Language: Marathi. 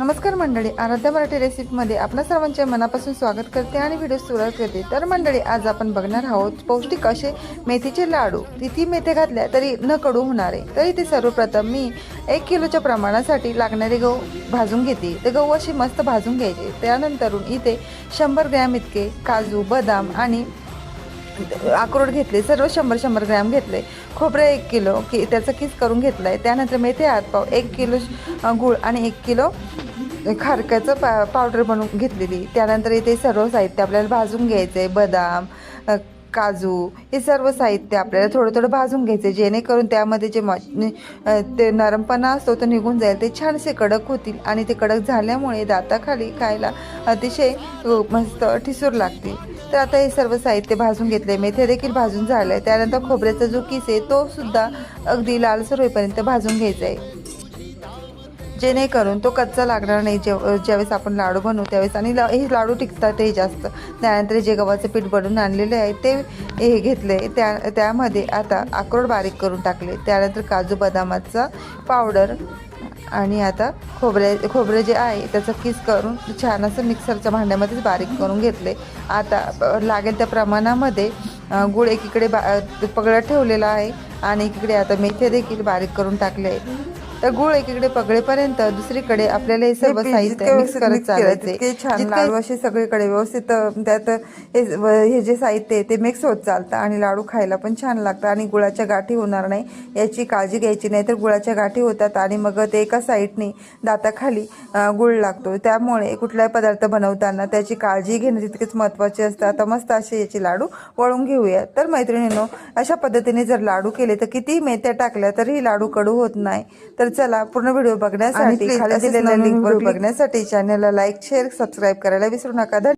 नमस्कार मंडळी आराध्या मराठी रेसिपीमध्ये आपल्या सर्वांचे मनापासून स्वागत करते आणि व्हिडिओ सुरुवात करते. तर मंडळी आज आपण बघणार आहोत पौष्टिक असे मेथीचे लाडू. किती मेथे घातल्या तरी न कडू होणार आहे. तरी ते सर्वप्रथम मी एक किलोच्या प्रमाणासाठी लागणारे गहू भाजून घेते. ते गहू असे मस्त भाजून घ्यायचे. त्यानंतरून इथे शंभर ग्रॅम इतके काजू बदाम आणि अक्रोड घेतले. सर्व शंभर शंभर ग्रॅम घेतले. खोबरं एक किलो की त्याचा किस करून घेतलं आहे त्यानंतर मेथे हातपाव एक किलो गूळ आणि एक किलो खारकाचं पा पावडर बनवून घेतलेली. त्यानंतर इथे सर्व साहित्य आपल्याला भाजून घ्यायचं आहे बदाम काजू हे सर्व साहित्य आपल्याला थोडं थोडं भाजून घ्यायचं आहे जेणेकरून त्यामध्ये जे मॉ ते नरमपणा असतो तो निघून जाईल. ते छानसे कडक होतील आणि ते कडक झाल्यामुळे दाताखाली खायला अतिशय मस्त ठिसूर लागते तर आता हे सर्व साहित्य भाजून घेतले मेथे देखील भाजून झालं आहे त्यानंतर खोबऱ्याचा जो किस आहे तो सुद्धा अगदी लालसर होईपर्यंत भाजून घ्यायचा आहे जेणेकरून तो कच्चा लागणार नाही. जेव ज्यावेळेस आपण लाडू बनवू त्यावेळेस आणि ला हे लाडू टिकतात ते जास्त. त्यानंतर जे गव्हाचं पीठ बनवून आणलेले आहे ते हे घेतले त्या त्यामध्ये आता अक्रोड बारीक करून टाकले. त्यानंतर काजू बदामाचा पावडर आणि आता खोबरे खोबरे जे आहे त्याचं किस करून छान असं मिक्सरच्या भांड्यामध्येच बारीक करून घेतले आता लागेल त्या प्रमाणामध्ये गुळ एकीकडे बा पगडा ठेवलेला आहे आणि एकीकडे आता मेथे देखील बारीक करून टाकले आहेत तर गुळ एकीकडे पगडेपर्यंत दुसरीकडे आपल्याला हे सर्व साहित्य मिक्स करत चालायचे छान लाडू असे सगळीकडे व्यवस्थित त्यात हे जे साहित्य आहे ते मिक्स होत चालतं आणि लाडू खायला पण छान लागतं आणि गुळाच्या गाठी होणार नाही याची काळजी घ्यायची नाही. तर गुळाच्या गाठी होतात आणि मग ते एका साईडने दाताखाली गुळ लागतो. त्यामुळे कुठलाही पदार्थ बनवताना त्याची काळजी घेणं तितकेच महत्त्वाचे असतं. आता मस्त असे याचे लाडू वळून घेऊया तर मैत्रिणींनो अशा पद्धतीने जर लाडू केले तर किती मेथ्या टाकल्या तरीही लाडू कडू होत नाही. तर चला पूर्ण व्हिडिओ बघण्यासाठी खाली दिलेल्या लिंकवर बघण्यासाठी चॅनलला लाईक शेअर सबस्क्राईब करायला विसरू नका.